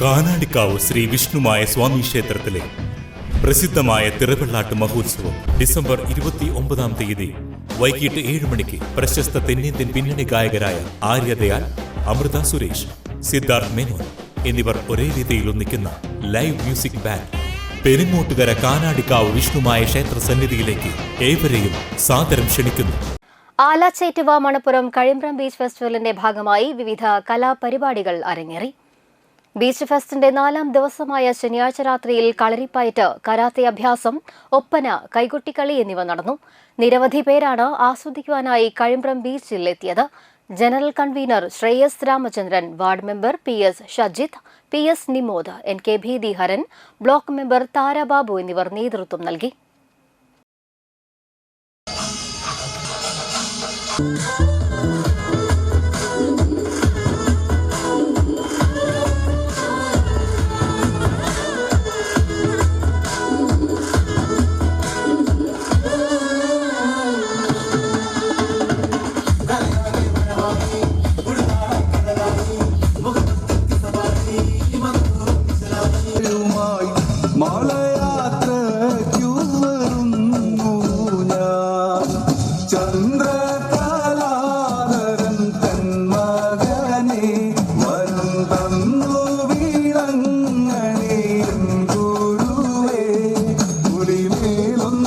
കാനാടിക്കാവ് ശ്രീ വിഷ്ണുമായ സ്വാമി ക്ഷേത്രത്തിലെ പ്രസിദ്ധമായ തിറവെള്ളാട്ട് മഹോത്സവം ഡിസംബർ ഇരുപത്തി ഒമ്പതാം തീയതി വൈകിട്ട് ഏഴ് മണിക്ക് പ്രശസ്ത തെന്നിന്ത്യൻ പിന്നണി ഗായകരായ ആര്യദയാൽ അമൃത സുരേഷ് സിദ്ധാർത്ഥ് മേനോൻ എന്നിവർ ഒരേ രീതിയിൽ ഒന്നിക്കുന്ന live music band. Perungottukara Kanadikkavu Vishnumaya ക്ഷേത്ര സന്നിധിയിലേക്ക് ഏവരെയും സാദരം ക്ഷണിക്കുന്നു. ആലാച്ചേറ്റുവ മണപ്പുറം കഴിമ്പ്രം ബീച്ച് ഫെസ്റ്റിവലിന്റെ ഭാഗമായി വിവിധ കലാപരിപാടികൾ അരങ്ങേറി. ബീച്ച് ഫെസ്റ്റിന്റെ നാലാം ദിവസമായ ശനിയാഴ്ച രാത്രിയിൽ കളരിപ്പയറ്റ് കരാത്തെ അഭ്യാസം ഒപ്പന കൈകൊട്ടിക്കളി എന്നിവ നടന്നു. നിരവധി പേരാണ് ആസ്വദിക്കുവാനായി കഴിമ്പ്രം ബീച്ചിൽ എത്തിയത് general convener Shreyas Ramachandran ward member P S Shajith P S Nimod N K Bheethiharan block member Tharababu എന്നിവർ നേതൃത്വം നൽകി. മക്കളുമായി മലയാത്രയ്ക്കു വരുന്നു ഞാൻ? ചന്ദ്രകലാതരൻ തന്മകനെ വരും തന്നു വിളങ്ങണേ ഗുരുവേ പുലിമേലൊന്നുയർത്തു